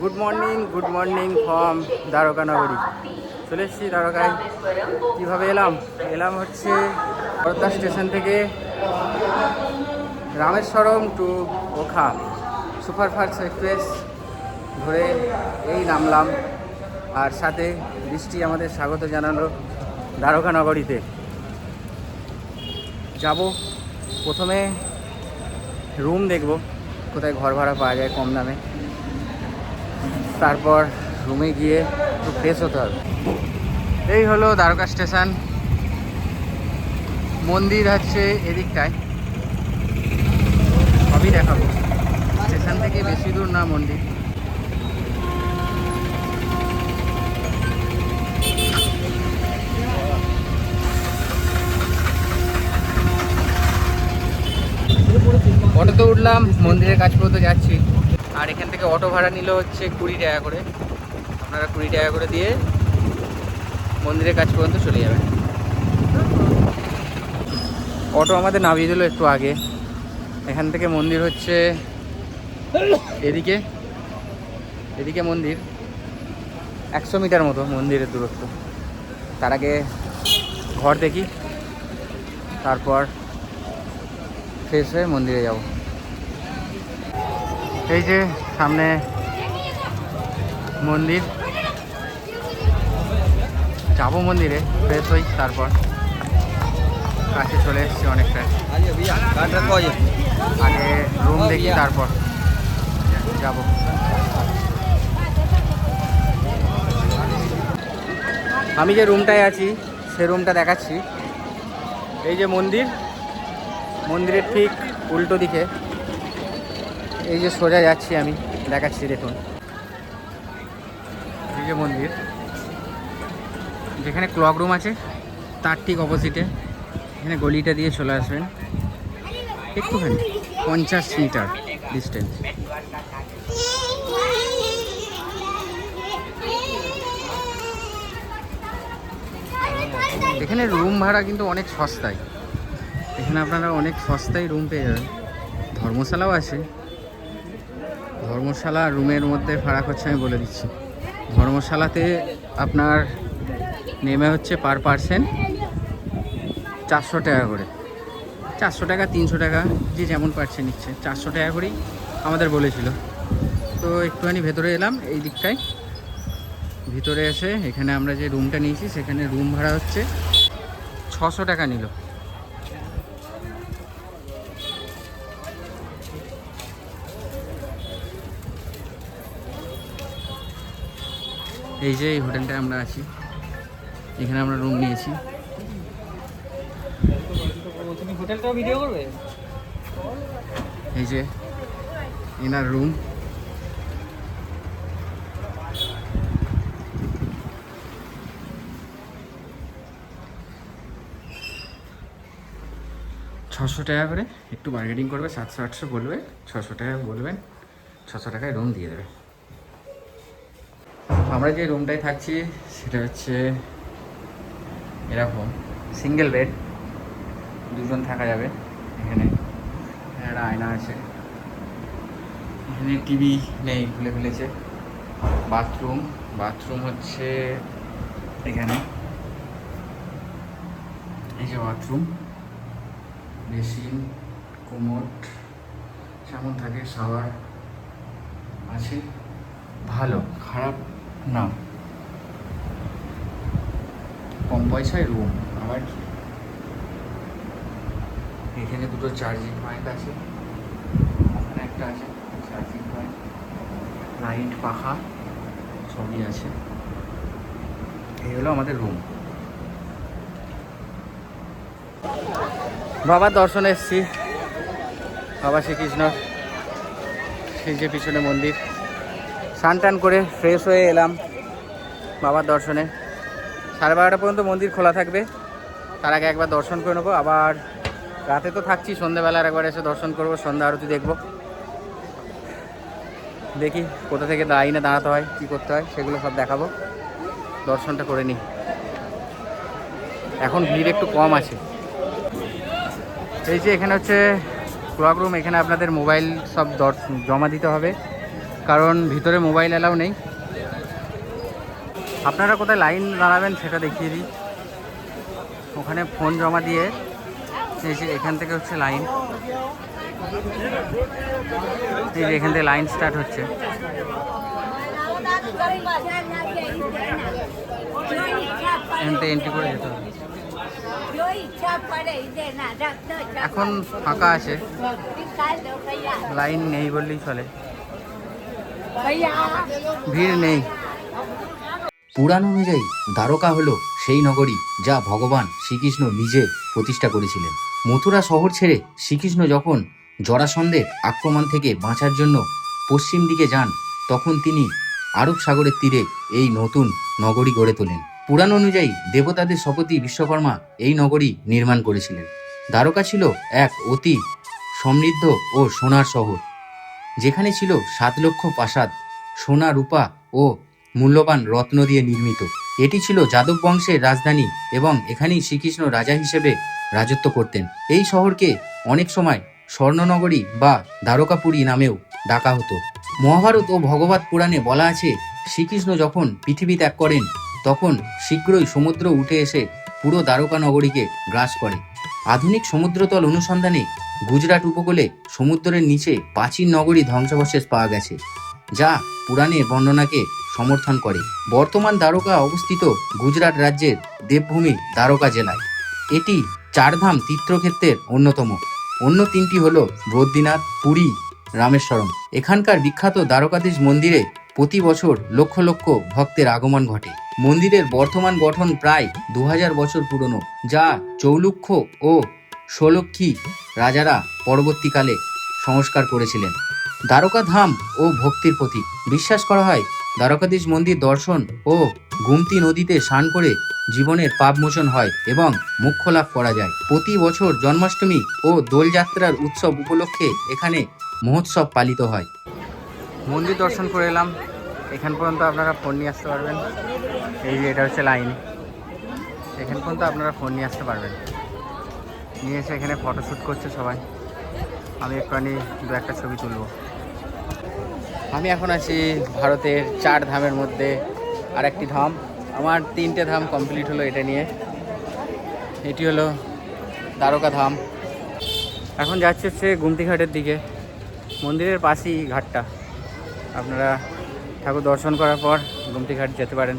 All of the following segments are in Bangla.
Good morning good morning from Dwarka নগরী চলে এসেছি দ্বারকায়। কীভাবে এলাম? এলাম হচ্ছে বরদা স্টেশন থেকে Rameswaram to Okha. Superfast express ধরে এই নামলাম। আর সাথে বৃষ্টি আমাদের স্বাগত জানালো দ্বারকা নগরীতে যাব। প্রথমে রুম দেখব। কোথায় ঘর ভাড়া পাওয়া যায় কম দামে। তারপর রুমে গিয়ে একটু ফ্রেশ হতে হবে। এই হলো দ্বারকা স্টেশন। মন্দির হচ্ছে এদিকটায়। সবই দেখাবো। স্টেশন থেকে বেশি দূর না মন্দির। অটোতে উঠলাম, মন্দিরের কাছ পর্যন্ত যাচ্ছি। আর এখান থেকে অটো ভাড়া নিল হচ্ছে কুড়ি টাকা করে। আপনারা কুড়ি টাকা করে দিয়ে মন্দিরের কাছ পর্যন্ত চলে যাবেন। অটো আমাদের নামিয়ে দিল একটু আগে। এখান থেকে মন্দির হচ্ছে এদিকে এদিকে মন্দির। একশো মিটার মতো মন্দিরের দূরত্ব। তার আগে ঘর দেখি, তারপর ফ্রেশ হয়ে মন্দিরে যাব। এই যে সামনে মন্দির। যাব মন্দিরে ফ্রেশ হই তারপর। কাছে চলে এসেছি অনেকটা। আগে রুম দেখি তারপর। যাব। আমি যে রুমটায় আছি, সে রুমটা দেখাচ্ছি। এই যে মন্দির, মন্দিরের ঠিক উল্টো দিকে। এই যে সোজা যাচ্ছি আমি, দেখাচ্ছি, দেখুন। এই যে মন্দির। যেখানে ক্লক রুম আছে, তার ঠিক অপোজিটে এখানে গলিটা দিয়ে চলে আসবেন। একটুখানি, পঞ্চাশ মিটার ডিস্টেন্স এখানে রুম ভাড়া কিন্তু অনেক সস্তায়। এখানে আপনারা অনেক সস্তায় রুম পেয়ে যাবেন। ধর্মশালাও আছে। ধর্মশালা রুমের মধ্যে ফারাক হচ্ছে আমি বলে দিচ্ছি। ধর্মশালাতে আপনার নেমে হচ্ছে পার পার্সেন্ট চারশো টাকা করে। চারশো টাকা, তিনশো টাকা, যে যেমন পারছে নিচ্ছে। চারশো টাকা করেই আমাদের বলেছিল। তো একটুখানি ভেতরে এলাম, এই দিকটায়। ভিতরে এসে এখানে আমরা যে রুমটা নিয়েছি, সেখানে রুম ভাড়া হচ্ছে ছশো টাকা নিল। এই যে এই হোটেলটায় আমরা আছি। এখানে আমরা রুম নিয়েছি। তুমি হোটেলটাও ভিডিও করবে? এই যে এনার রুম ছশো টাকা করে একটু বার্গেটিং করবে সাতশো আটশো বলবে ছশো টাকা বলবেন ছশো টাকায় রুম দিয়ে দেবে। আমরা যে রুমটায় থাকছি, সেটা হচ্ছে এরকম সিঙ্গেল বেড দুজন থাকা যাবে এখানে। একটা আয়না আছে। এখানে টিভি নেই, খুলে ফেলেছে। বাথরুম বাথরুম হচ্ছে এখানে। এই যে বাথরুম বেসিন কোমোট যেমন থাকে শাওয়ার আছে। ভালো, খারাপ না। কম পয়সায় রুম আবার কি? এখানে দুটো চার্জিং পয়েন্ট আছে ওখানে একটা আছে চার্জিং পয়েন্ট লাইট পাখা সবই আছে। এই হলো আমাদের রুম বাবার দর্শনে এসেছি। বাবা শ্রীকৃষ্ণ সেই যে পিছনে মন্দির। স্নান টান করে ফ্রেশ হয়ে এলাম বাবার দর্শনে। সাড়ে বারোটা পর্যন্ত মন্দির খোলা থাকবে। তার আগে একবার দর্শন করে নেব। আবার রাতে তো থাকছি সন্ধ্যেবেলার একবার এসে দর্শন করব, সন্ধ্যা আরতি দেখব। দেখি কোথা থেকে লাইনে দাঁড়াতে হয়, কী করতে হয়, সেগুলো সব দেখাবো। দর্শনটা করে নিই। এখন ভিড় একটু কম আছে। এই যে এখানে হচ্ছে ক্লক রুম এখানে আপনাদের মোবাইল সব জমা দিতে হবে। কারণ ভিতরে মোবাইল অ্যালাউ নেই। আপনারা কোথায় লাইন দাঁড়াবেন সেটা দেখিয়ে দিই। ওখানে ফোন জমা দিয়ে এখান থেকে হচ্ছে লাইন। এই যে এখান থেকে লাইন স্টার্ট হচ্ছে। এন্ট্রি করে যেতে হবে। এখন ফাঁকা আছে। লাইন নেই বললেই চলে। ভিড় নেই। পুরাণ অনুযায়ী দ্বারকা হলো সেই নগরী যা ভগবান শ্রীকৃষ্ণ নিজে প্রতিষ্ঠা করেছিলেন। মথুরা শহর ছেড়ে শ্রীকৃষ্ণ যখন জরাসন্ধের আক্রমণ থেকে বাঁচার জন্য পশ্চিম দিকে যান, তখন তিনি আরব সাগরের তীরে এই নতুন নগরী গড়ে তোলেন। পুরাণ অনুযায়ী দেবতাদের শপথী বিশ্বকর্মা এই নগরী নির্মাণ করেছিলেন। দ্বারকা ছিল এক অতি সমৃদ্ধ ও সোনার শহর। যেখানে ছিল সাত লক্ষ প্রাসাদ সোনা, রূপা ও মূল্যবান রত্ন দিয়ে নির্মিত। এটি ছিল যাদব বংশের রাজধানী এবং এখানেই শ্রীকৃষ্ণ রাজা হিসেবে রাজত্ব করতেন। এই শহরকে অনেক সময় স্বর্ণনগরী বা দ্বারকাপুরী নামেও ডাকা হতো। মহাভারত ও ভগবত পুরাণে বলা আছে, শ্রীকৃষ্ণ যখন পৃথিবী ত্যাগ করেন, তখন শীঘ্রই সমুদ্র উঠে এসে পুরো দ্বারকা নগরীকে গ্রাস করে। আধুনিক সমুদ্রতল অনুসন্ধানে গুজরাট উপকূলে সমুদ্রের নিচে প্রাচীন নগরী ধ্বংসাবশেষ পাওয়া গেছে, যা পুরাণের বর্ণনাকে সমর্থন করে। বর্তমান দ্বারকা অবস্থিত গুজরাট রাজ্যের দেবভূমি দ্বারকা জেলায়। এটি চারধাম তীর্থক্ষেত্রের অন্যতম। অন্য তিনটি হল বদ্রীনাথ, পুরী, রামেশ্বরম। এখানকার বিখ্যাত দ্বারকাধীশ মন্দিরে প্রতি বছর লক্ষ লক্ষ ভক্তের আগমন ঘটে। মন্দিরের বর্তমান গঠন প্রায় দু হাজার বছর পুরনো, যা চৌলুক্ষ ও ষোলক্ষী রাজারা পরবর্তীকালে সংস্কার করেছিলেন। দ্বারকা ধাম ও ভক্তির প্রতীক। বিশ্বাস করা হয়, দ্বারকাধীশ মন্দির দর্শন ও গুমতি নদীতে স্নান করে জীবনের পাপ মোচন হয় এবং মুখ্য লাভ করা যায়। প্রতি বছর জন্মাষ্টমী ও দোলযাত্রার উৎসব উপলক্ষে এখানে মহোৎসব পালিত হয়। মন্দির দর্শন করে এলাম। এখান পর্যন্ত আপনারা ফোন নিয়ে আসতে পারবেন। এই যে এটা হচ্ছে লাইন। এখান পর্যন্ত আপনারা ফোন নিয়ে আসতে পারবেন। নিয়ে এসে এখানে ফটোশ্যুট করছে সবাই। আমি একটুখানি দু একটা ছবি তুলব। আমি এখন আছি ভারতের চার ধামের মধ্যে আর একটি ধাম। আমার তিনটে ধাম কমপ্লিট হলো এটা নিয়ে। এটি হলো দ্বারকা ধাম। এখন যাচ্ছে হচ্ছে গুমতি ঘাটের দিকে। মন্দিরের পাশেই ঘাটটা। আপনারা ঠাকুর দর্শন করার পর গুমতি ঘাট যেতে পারেন।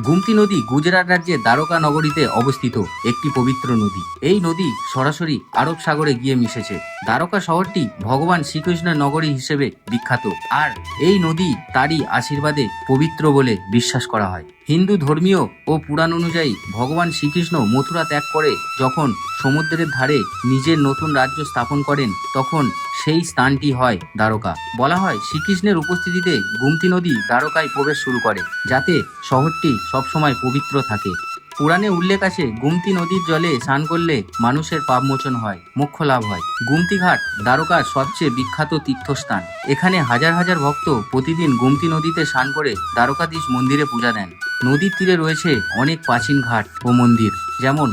গুমতি নদী গুজরাট রাজ্যের দ্বারকা নগরীতে অবস্থিত একটি পবিত্র নদী। এই নদী সরাসরি আরব সাগরে গিয়ে মিশেছে। দ্বারকা শহরটি ভগবান শ্রীকৃষ্ণের নগরী হিসেবে বিখ্যাত। আর এই নদী তারই আশীর্বাদে পবিত্র বলে বিশ্বাস করা হয়। হিন্দু ধর্মীয় ও পুরাণ অনুযায়ী ভগবান শ্রীকৃষ্ণ মথুরা ত্যাগ করে যখন সমুদ্রের ধারে নিজের নতুন রাজ্য স্থাপন করেন, তখন সেই স্থানটি হয় দ্বারকা। বলা হয় শ্রীকৃষ্ণের উপস্থিতিতে গুমতি নদী দ্বারকায় প্রবেশ শুরু করে, যাতে শহরটি সবসময় পবিত্র থাকে। পুরাণে উল্লেখ আছে, গুমতি নদীর জলে স্নান করলে মানুষের পাপ মোচন হয়, মোক্ষ লাভ হয়। গুমতি ঘাট দ্বারকার সবচেয়ে বিখ্যাত তীর্থস্থান। এখানে হাজার হাজার ভক্ত প্রতিদিন গুমতি নদীতে স্নান করে দ্বারকাধীশ মন্দিরে পূজা দেন। নদীর তীরে রয়েছে অনেক প্রাচীন ঘাট ও মন্দির, যেমন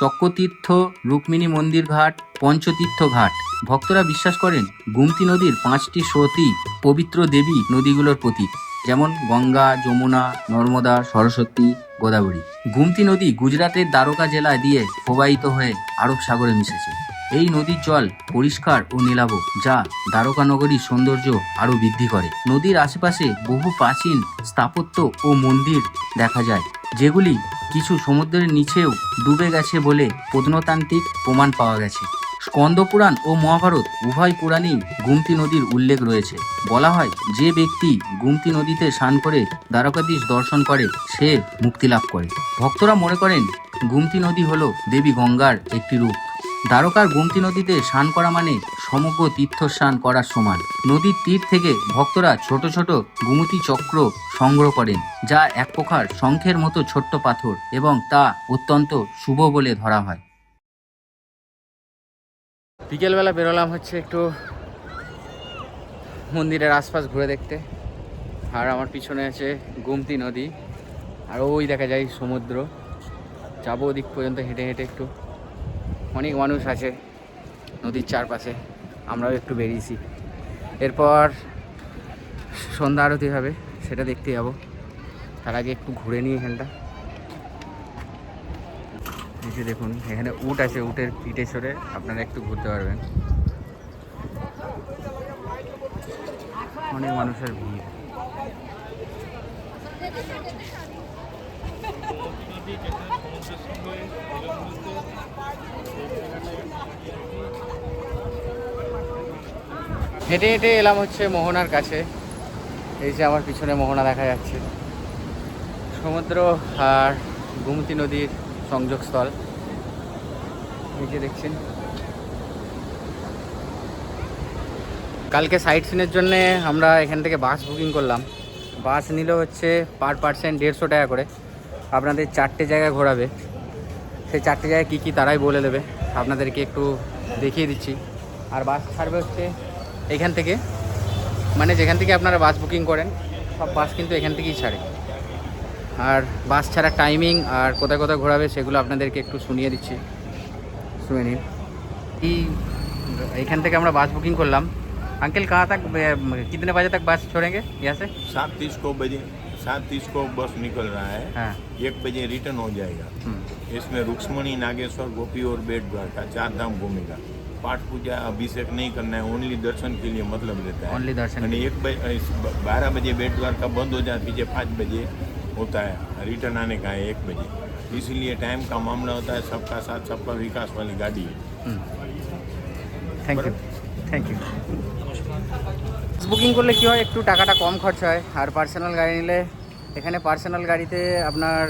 চক্রতীর্থ রুক্মিণী মন্দির ঘাট, পঞ্চতীর্থ ঘাট। ভক্তরা বিশ্বাস করেন, গুমতি নদীর পাঁচটি স্রোতই পবিত্র দেবী নদীগুলোর প্রতীক। যেমন গঙ্গা, যমুনা, নর্মদা, সরস্বতী, গোদাবরী। গুমতি নদী গুজরাটের দ্বারকা জেলা দিয়ে প্রবাহিত হয়ে আরব সাগরে মিশেছে। এই নদীর জল পরিষ্কার ও নীলাভ, যা দ্বারকা নগরীর সৌন্দর্য আরও বৃদ্ধি করে। নদীর আশেপাশে বহু প্রাচীন স্থাপত্য ও মন্দির দেখা যায়, যেগুলি কিছু সমুদ্রের নিচেও ডুবে গেছে বলে প্রত্নতান্ত্রিক প্রমাণ পাওয়া গেছে। স্কন্দপুরাণ ও মহাভারত উভয় পুরাণেই গুমতি নদীর উল্লেখ রয়েছে। বলা হয়, যে ব্যক্তি গুমতি নদীতে স্নান করে দ্বারকাধীশ দর্শন করে, সে মুক্তি লাভ করে। ভক্তরা মনে করেন, গুমতি নদী হল দেবী গঙ্গার একটি রূপ। দ্বারকার গুমতি নদীতে স্নান করা মানে সমগ্র তীর্থ স্নান করার সমান। নদীর তীর থেকে ভক্তরা ছোট ছোট গুমতি চক্র সংগ্রহ করেন, যা এক প্রকার শঙ্খের মতো ছোট্ট পাথর এবং তা অত্যন্ত শুভ বলে ধরা হয়। বিকেলবেলা বেরোলাম হচ্ছে একটু মন্দিরের আশপাশ ঘুরে দেখতে। আর আমার পিছনে আছে গুমতি নদী। আর ওই দেখা যায় সমুদ্র। যাব ওদিক পর্যন্ত হেঁটে হেঁটে একটু। অনেক মানুষ আছে নদীর চারপাশে। আমরাও একটু বেরিয়েছি। এরপর সন্ধ্যা আরতি হবে, সেটা দেখতে যাব। তার আগে একটু ঘুরে নিই এখানটা যে দেখুন, এখানে উট আছে, উটের পিঠে সরে আপনারা একটু ঘুরতে পারবেন। অনেক মানুষের ভিড়। হেঁটে হেঁটে এলাম হচ্ছে মোহনার কাছে। এই যে আমার পিছনে মোহনা দেখা যাচ্ছে। সমুদ্র আর গোমতী নদীর সংযোগস্থল। এই যে দেখছেন। কালকে সাইট সিনের জন্যে আমরা এখান থেকে বাস বুকিং করলাম। বাস নিল হচ্ছে পার পার্সেন্ট দেড়শো টাকা করে। আপনাদের চারটে জায়গায় ঘোরাবে। সেই চারটে জায়গায় কী কী তারাই বলে দেবে। আপনাদেরকে একটু দেখিয়ে দিচ্ছি। আর বাস ছাড়বে হচ্ছে এখান থেকে। মানে যেখান থেকে আপনারা বাস বুকিং করেন, সব বাস কিন্তু এখান থেকেই ছাড়ে। और बस छाड़ा टाइमिंग कोथा कोथा घोरा ঘোরাবে अपन के एक सुनिए दीची শুনে নিন এই এখান থেকে बुकिंग করলাম। अंकल कहाँ तक कितने बजे तक बस छोड़ेंगे? यहाँ से? सात तीस को बजे सात तीस को बस निकल रहा है। हाँ। एक बजे रिटर्न हो जाएगा। हम्म। इसमें रुक्समणी नागेश्वर गोपी और बेट द्वारका चार धाम घूमेगा। पाठ पूजा अभिषेक नहीं करना है ओनली दर्शन के लिए मतलब रहता है। ओनली दर्शन एक बारह बजे बेट द्वारका बंद हो जाती है पाँच बजे होता है रिटर्न आने का है एक बजे इसीलिए टाइम का मामला होता है सबका साथ सबका विकास वाली गाड़ी है thank you thank you booking করলে কী হয় একটু টাকাটা কম খরচ হয় আর পার্সোনাল গাড়ি নিলে এখানে পার্সোনাল গাড়িতে আপনার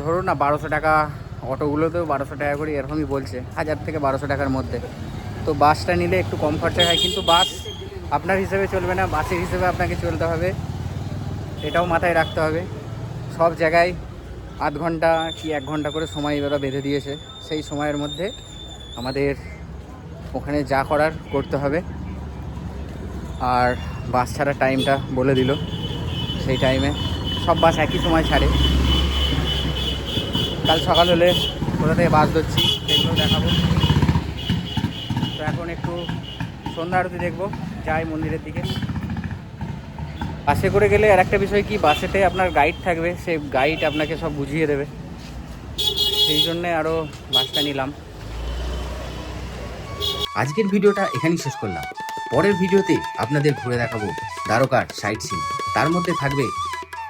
ধরুন না বারোশো টাকা অটোগুলোতেও বারোশো টাকা করে এরকমই বলছে হাজার থেকে বারোশো টাকার মধ্যে তো বাসটা নিলে একটু কম খরচা হয় কিন্তু বাস আপনার হিসেবে চলবে না বাসের হিসেবে আপনাকে চলতে হবে এটাও মাথায় রাখতে হবে। সব জায়গায় আধ ঘণ্টা কি এক ঘণ্টা করে সময় ওরা বেঁধে দিয়েছে। সেই সময়ের মধ্যে আমাদের ওখানে যা করার করতে হবে। আর বাস ছাড়ার টাইমটা বলে দিল। সেই টাইমে সব বাস একই সময় ছাড়ে। কাল সকাল হলে কোথা থেকে বাস ধরছি সেগুলো দেখাবো। তো এখন একটু সন্ধ্যা আরতি দেখব, যাই মন্দিরের দিকে। বাসে করে গেলে আর একটা বিষয় কি, বাসেতে আপনার গাইড থাকবে, সেই গাইড আপনাকে সব বুঝিয়ে দেবে। সেই জন্যে আরও বাসটা নিলাম। আজকের ভিডিওটা এখানেই শেষ করলাম। পরের ভিডিওতে আপনাদের ঘুরে দেখাবো দ্বারকার সাইট সিন। তার মধ্যে থাকবে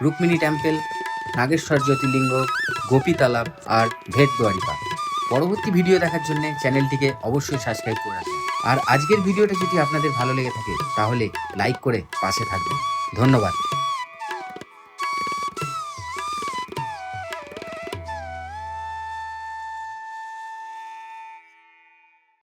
রুক্মিণী টেম্পেল, নাগেশ্বর জ্যোতির্লিঙ্গ গোপী তালাব আর ভেট দ্বারিকা। পরবর্তী ভিডিও দেখার জন্য চ্যানেলটিকে অবশ্যই সাবস্ক্রাইব করে রাখবেন আর আজকের ভিডিওটা যদি আপনাদের ভালো লেগে থাকে, তাহলে লাইক করে পাশে থাকবেন। ধন্যবাদ।